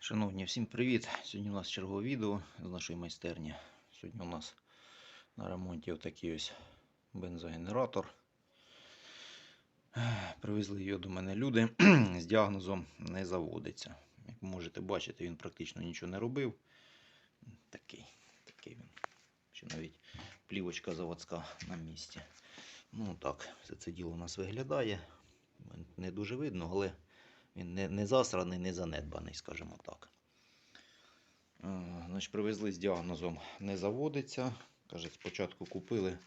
Шановні, всім привіт! Сьогодні у нас чергове відео з нашої майстерні. Сьогодні у нас на ремонті отакий ось бензогенератор. Привезли його до мене люди з діагнозом не заводиться. Як можете бачити, він практично нічого не робив. Такий, такий він. Ще навіть плівочка заводська на місці. Ну так, все це діло у нас виглядає. Не дуже видно, але він не, не засраний, не занедбаний, скажімо так. Е, Значить, привезли з діагнозом не заводиться. Каже, спочатку купили,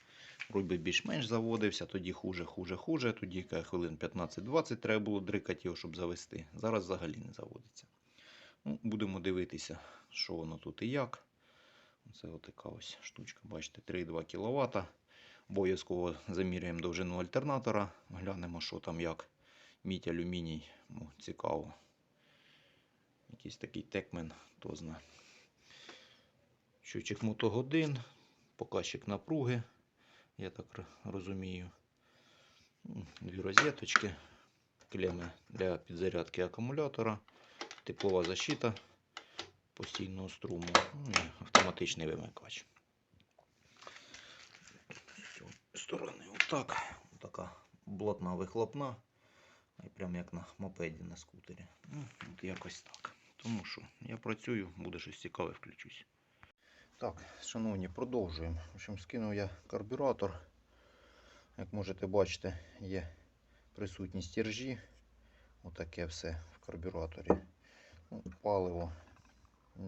вроді більш-менш заводився, тоді хуже, хуже, хуже. Тоді хвилин 15-20 треба було дрикати його, щоб завести. Зараз взагалі не заводиться. Ну, будемо дивитися, що воно тут і як. Це отака ось штучка, бачите, 3,2 кВт. Обов'язково заміряємо довжину альтернатора, глянемо, що там як. Мідь, алюміній, ну, цікаво. Якийсь такий текмен, хто знає. Щучик мотогодин, показчик напруги, я так розумію. Дві розеточки, клеми для підзарядки акумулятора, теплова защита постійного струму ну, і автоматичний вимикач. З сторони отак. Така блатна вихлопна. І прям як на мопеді на скутері. Ну, от якось так. Тому що я працюю, буде щось цікаве, включусь. Так, шановні, продовжуємо. В общем, скинув я карбюратор. Як можете бачити, є присутні стержі. Отаке все в карбюраторі. Ну, паливо.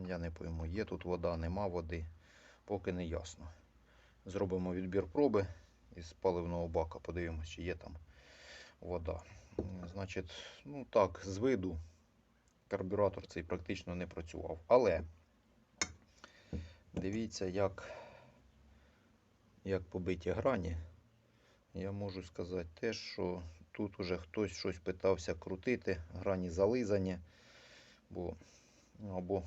Я не пойму, є тут вода, нема води. Поки не ясно. Зробимо відбір проби із паливного бака. Подивимося, чи є там вода. Значить, ну так, з виду карбюратор цей практично не працював. Але дивіться, як, як побиті грані. Я можу сказати те, що тут уже хтось щось питався крутити, грані зализані, бо ну, або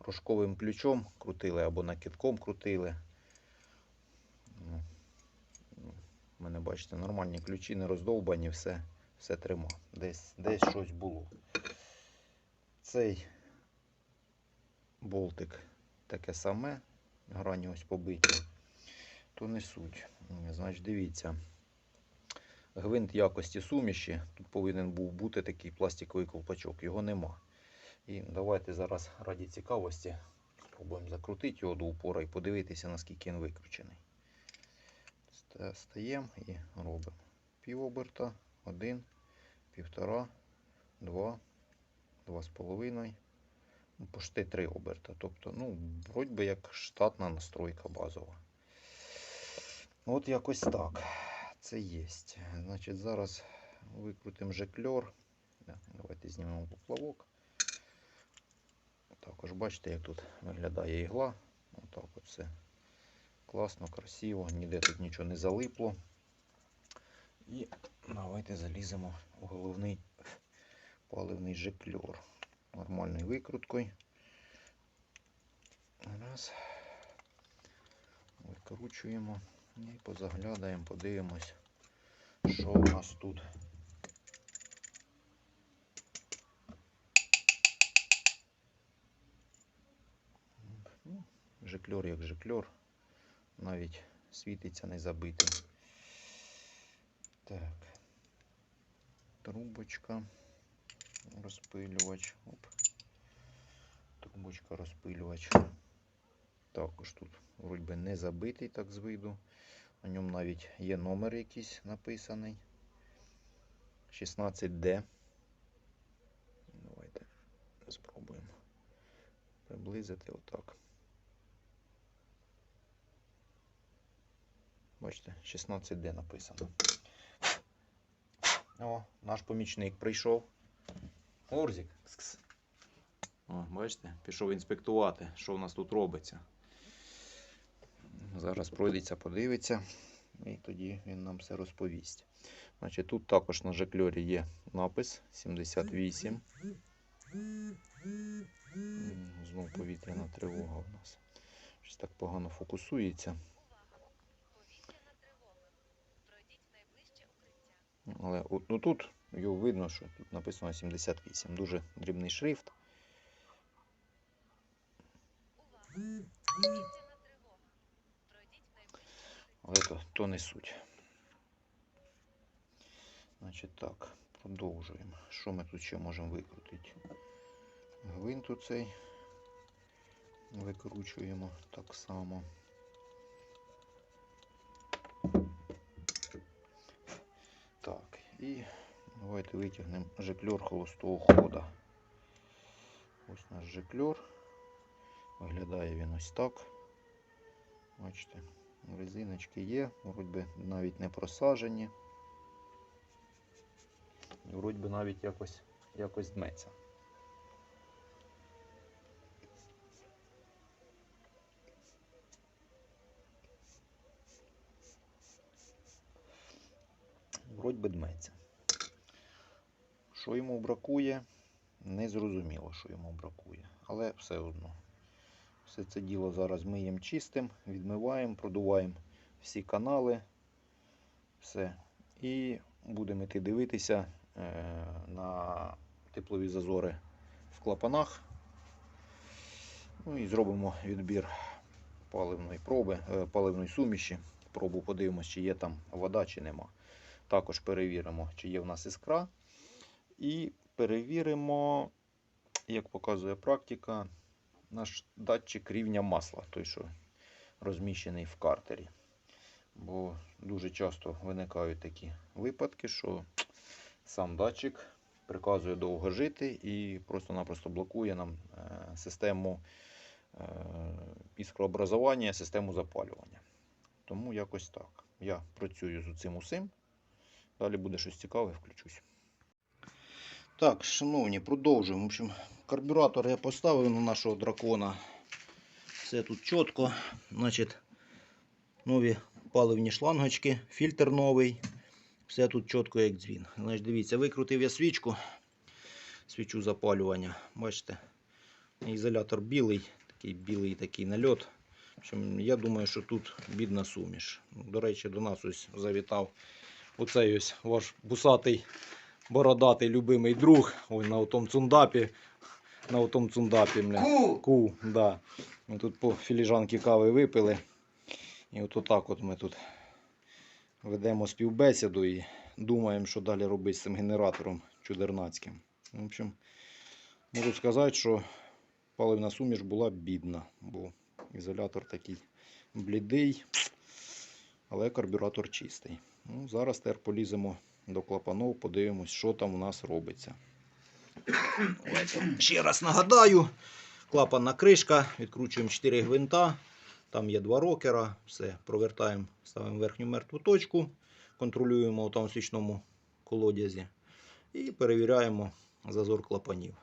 рожковим ключом крутили, або накидком крутили. Ну, ну, У мене, бачите, нормальні ключі, не роздовбані, все, все трима. Десь, десь щось було. Цей болтик таке саме, грані ось побиті, то не суть. Значить, дивіться. Гвинт якості суміші. Тут повинен був бути такий пластиковий ковпачок, його нема. І давайте зараз раді цікавості спробуємо закрутити його до упора і подивитися, наскільки він викручений. Стаємо і робимо. Пів оберта, один, півтора, два, два з половиною, ну, почти три оберта. Тобто, ну, вроді би як штатна настройка базова. От якось так. Це є. Значить, зараз викрутимо жекльор. Давайте знімемо поплавок. Також бачите, як тут виглядає ігла. Отак от все класно, красиво, ніде тут нічого не залипло. І давайте заліземо у головний паливний жекльор. Нормальною викруткою. Раз. Викручуємо і позаглядаємо, подивимось, що у нас тут. Ну, Жекльор як жекльор. Навіть світиться не забитий. Так. Трубочка. Розпилювач. Оп. Трубочка розпилювач. Також тут вроді би не забитий так з виду. На ньому навіть є номер якийсь написаний. 16D. Давайте спробуємо приблизити отак. Бачите, 16D написано. О, наш помічник прийшов. Орзік. О, бачите, пішов інспектувати, що у нас тут робиться. Зараз пройдеться, подивиться, і тоді він нам все розповість. Значить, тут також на жекльорі є напис 78. М, Знов повітряна тривога у нас. Щось так погано фокусується. Але ну, тут його видно, що тут написано 78. Дуже дрібний шрифт. Але то, то не суть. Значить так, продовжуємо. Що ми тут ще можемо викрутити? Гвинт цей викручуємо так само. І давайте витягнемо жикльор холостого хода. Ось наш жикльор. Виглядає він ось так. Бачите, резиночки є, вроді навіть не просажені. Вроді навіть якось, якось дметься. Вроді би дметься. Що йому бракує, не зрозуміло, що йому бракує. Але все одно. Все це діло зараз миємо чистим, відмиваємо, продуваємо всі канали. Все. І будемо йти дивитися е, на теплові зазори в клапанах. Ну і зробимо відбір паливної проби, е, паливної суміші. Пробу подивимося, чи є там вода, чи нема. Також перевіримо, чи є в нас іскра. І перевіримо, як показує практика, наш датчик рівня масла, той, що розміщений в картері. Бо дуже часто виникають такі випадки, що сам датчик приказує довго жити і просто-напросто блокує нам е, систему е, іскрообразування, систему запалювання. Тому якось так. Я працюю з цим усім. Далі буде щось цікаве, включусь. Так, шановні, продовжуємо. В общем, карбюратор я поставив на нашого дракона. Все тут чітко. Значить, нові паливні шлангочки, фільтр новий. Все тут чітко, як дзвін. Значить, дивіться, викрутив я свічку, свічу запалювання. Бачите, ізолятор білий, такий білий такий нальот. Я думаю, що тут бідна суміш. До речі, до нас ось завітав оцей ось ваш бусатий бородатий любимий друг. Ой, на отому цундапі. На отому цундапі, бля. Ку! Ку, да. Ми тут по філіжанки кави випили. І от отак от ми тут ведемо співбесіду і думаємо, що далі робити з цим генератором чудернацьким. В общем, можу сказати, що паливна суміш була бідна, бо ізолятор такий блідий, але карбюратор чистий. Ну, зараз тепер поліземо до клапанов, подивимось, що там у нас робиться. Ще раз нагадаю, клапанна кришка, відкручуємо 4 гвинта, там є два рокера, все, провертаємо, ставимо верхню мертву точку, контролюємо у там свічному колодязі і перевіряємо зазор клапанів.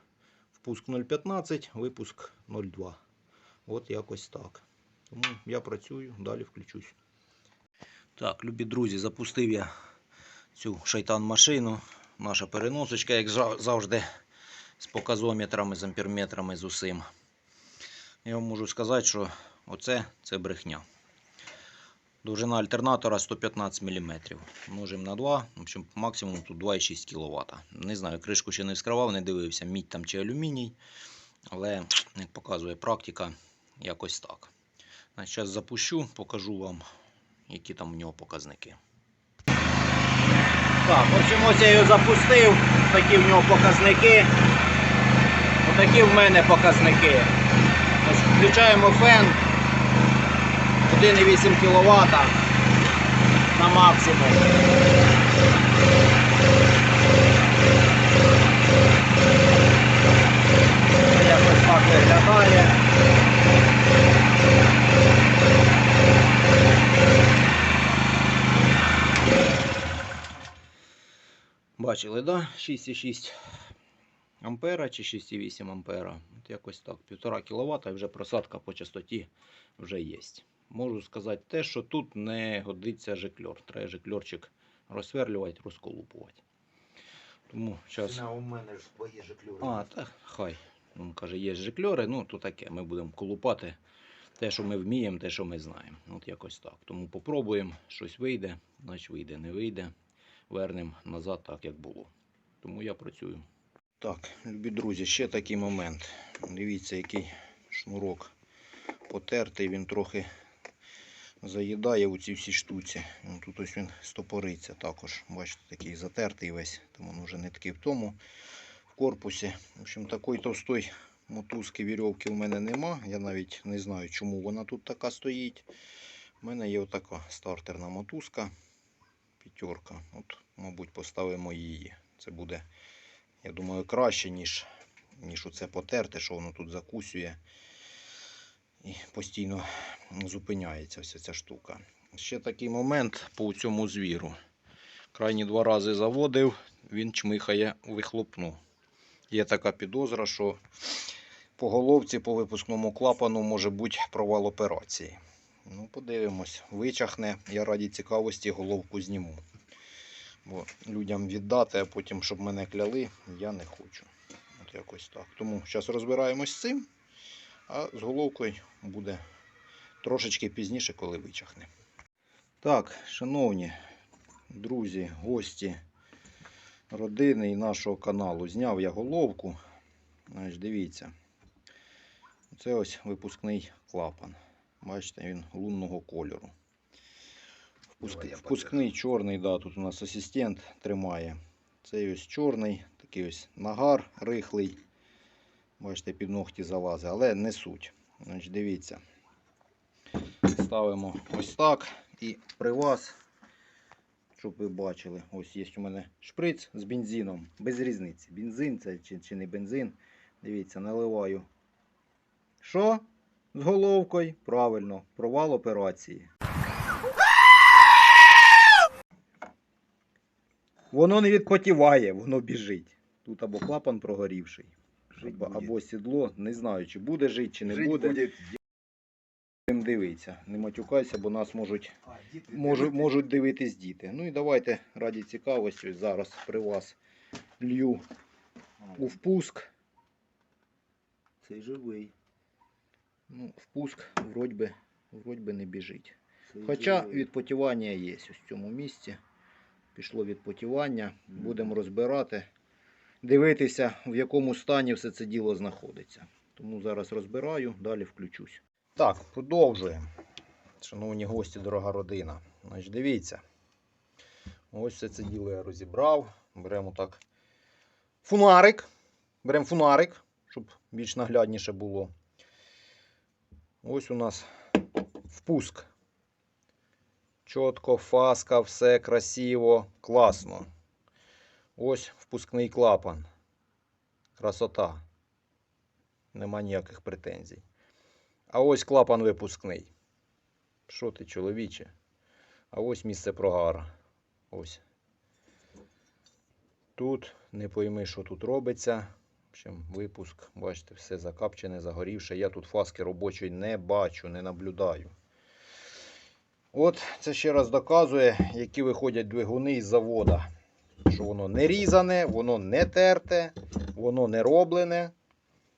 Впуск 0,15, випуск 0,2. От якось так. Тому я працюю, далі включусь. Так, любі друзі, запустив я цю шайтан-машину. Наша переносочка, як завжди, з показометрами, з амперметрами, з усім. Я вам можу сказати, що оце це брехня. Довжина альтернатора 115 мм. Множимо на 2, в общем, максимум тут 2,6 кВт. Не знаю, кришку ще не вскривав, не дивився, мідь там чи алюміній. Але, як показує практика, якось так. Зараз запущу, покажу вам, які там у нього показники. Так, в общем, я його запустив. Такі в нього показники. Отакі в мене показники. Тож, Включаємо фен 1,8 кВт на максимум. Якось так виглядає. Бачили, да? 6,6 ампера чи 6,8 ампера. От якось так. 1,5 кВт і вже просадка по частоті вже є. Можу сказати те, що тут не годиться жикльор. Треба жикльорчик розсверлювати, розколупувати. Тому зараз. у мене ж свої жиклюри. А, та хай. Він каже, є жикльори, ну то таке. Ми будемо колупати те, що ми вміємо, те, що ми знаємо. От якось так. Тому попробуємо, щось вийде, значить вийде, не вийде. Вернемо назад так, як було. Тому я працюю. Так, любі друзі, ще такий момент. Дивіться, який шнурок потертий, він трохи заїдає у ці всі штуці. Ну, Тут ось він стопориться також. Бачите, такий затертий весь, тому він вже не такий в тому в корпусі. В общем, такої товстої мотузки вірьовки в мене нема. Я навіть не знаю, чому вона тут така стоїть. У мене є отака стартерна мотузка. П'ятерка. От, мабуть, поставимо її. Це буде, я думаю, краще, ніж, ніж оце потерте, що воно тут закусює. І постійно зупиняється вся ця штука. Ще такий момент по цьому звіру. Крайні два рази заводив, він чмихає вихлопну. Є така підозра, що по головці, по випускному клапану може бути провал операції. Ну, подивимось, вичахне. Я раді цікавості головку зніму. Бо людям віддати, а потім, щоб мене кляли, я не хочу. От якось так. Тому зараз розбираємось з цим, а з головкою буде трошечки пізніше, коли вичахне. Так, шановні друзі, гості родини і нашого каналу. Зняв я головку. Значить, дивіться. Це ось випускний клапан. Бачите, він лунного кольору. Впуск... Впускний чорний, да, тут у нас асистент тримає. Цей ось чорний, такий ось нагар рихлий. Бачите, під ногті залазить, але не суть. Значить, дивіться. Ставимо ось так. І при вас, щоб ви бачили, ось є у мене шприц з бензином. Без різниці. Бензин це чи, чи не бензин. Дивіться, наливаю. Що? З головкою? Правильно, провал операції. Воно не відпотіває, воно біжить. Тут або клапан прогорівший, або, або сідло. Не знаю, чи буде жити, чи не Жить буде. буде. Будемо дивитися. Не матюкайся, бо нас можуть, А, діти, можуть, можуть дивитись діти. Ну і давайте раді цікавості, ось зараз при вас лью у впуск. Цей живий. Ну, впуск вроді би, вроді би не біжить. Цей Хоча живий. відпотівання є ось в цьому місці. Пішло відпотівання. Будемо розбирати, дивитися, в якому стані все це діло знаходиться. Тому зараз розбираю, далі включусь. Так, продовжуємо. Шановні гості, дорога родина. Значить, дивіться. Ось все це діло я розібрав. Беремо так фонарик. Беремо фонарик, щоб більш наглядніше було. Ось у нас впуск. Чітко, фаска, все красиво, класно. Ось впускний клапан. Красота. Нема ніяких претензій. А ось клапан випускний. Що ти, чоловіче? А ось місце прогара. Ось. Тут не пойми, що тут робиться. В общем, випуск, бачите, все закапчене, загорівше. Я тут фаски робочої не бачу, не наблюдаю. От це ще раз доказує, які виходять двигуни із завода. Що воно не різане, воно не терте, воно не роблене.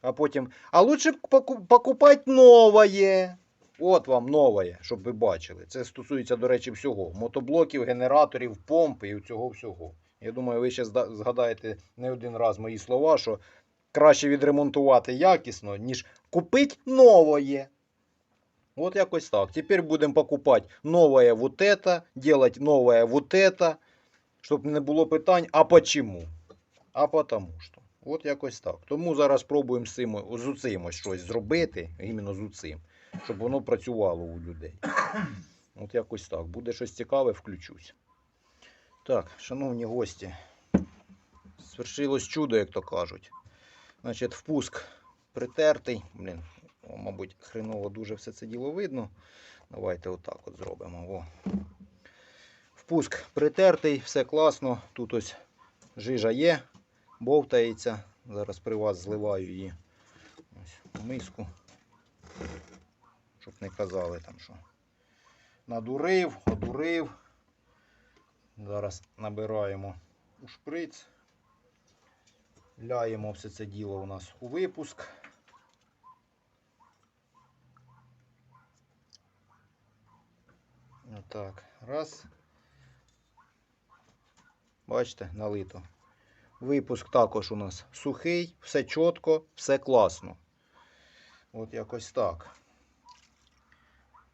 А потім. А лучше поку- покупати нове. От вам нове, щоб ви бачили. Це стосується, до речі, всього. Мотоблоків, генераторів, помп і цього всього. Я думаю, ви ще згадаєте не один раз мої слова, що краще відремонтувати якісно, ніж купити нове. Вот якось так. Теперь будем покупать новое вот это, делать новое вот это, щоб не було питань, а почему? А потому що. От якось так. Тому зараз пробуємо з цим, з цим щось зробити, іменно з цим, щоб воно працювало у людей. От якось так. Буде щось цікаве, включусь. Так, шановні гості, свершилось чудо, як то кажуть. Значить, впуск притертий. Блін, о, мабуть, хреново дуже все це діло видно. Давайте отак от зробимо. О. Впуск притертий, все класно. Тут ось жижа є, бовтається. Зараз при вас зливаю її ось в миску. Щоб не казали там, що надурив, одурив. Зараз набираємо у шприц. Ляємо все це діло у нас у випуск. Отак. Раз. Бачите, налито. Випуск також у нас сухий, все чітко, все класно. От якось так.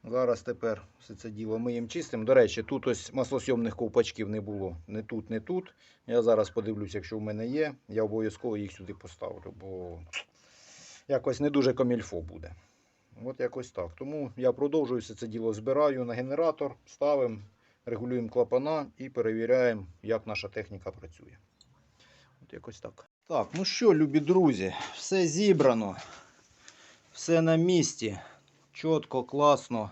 Зараз тепер все це діло миємо чистим. До речі, тут ось маслосйомних ковпачків не було. Не тут, не тут. Я зараз подивлюсь, якщо в мене є, я обов'язково їх сюди поставлю, бо якось не дуже комільфо буде. От якось так. Тому я продовжую все це діло збираю на генератор, ставимо, регулюємо клапана і перевіряємо, як наша техніка працює. От якось так. Так, ну що, любі друзі, все зібрано, все на місці. Чітко, класно.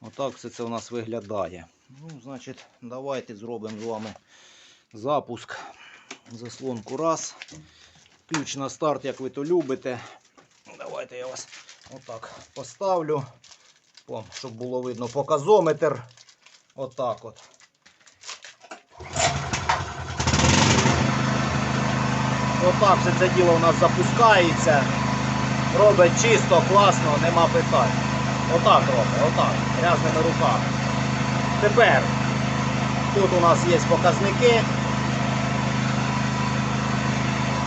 Отак все це у нас виглядає. Ну, значить, давайте зробимо з вами запуск. Заслонку раз. Ключ на старт, як ви то любите. Давайте я вас отак поставлю, щоб було видно показометр. Отак от. Отак все це діло у нас запускається. Робить чисто, класно, нема питань. Отак робить, отак, грязними руками. Тепер тут у нас є показники.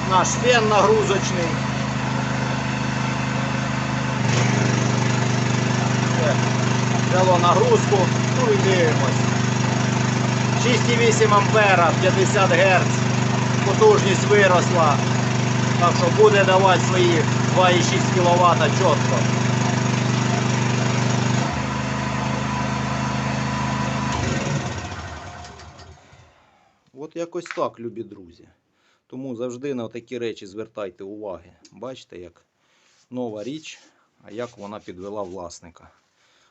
Наш фен нагрузочний. Взяло нагрузку, ну і дивимось. 6,8 ампера, 50 Гц. Потужність виросла. Так що буде давати свої 2,6 кВт чітко. От якось так, любі друзі. Тому завжди на такі речі звертайте уваги. Бачите, як нова річ, а як вона підвела власника.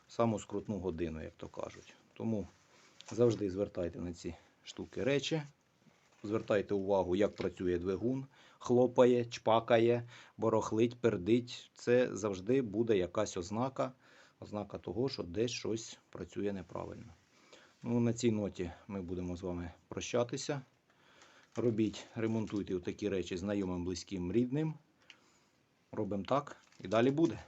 Саму скрутну годину, як то кажуть. Тому завжди звертайте на ці штуки речі. Звертайте увагу, як працює двигун, хлопає, чпакає, борохлить, пердить. Це завжди буде якась ознака, ознака того, що десь щось працює неправильно. Ну, на цій ноті ми будемо з вами прощатися. Робіть, ремонтуйте такі речі знайомим, близьким, рідним. Робимо так і далі буде.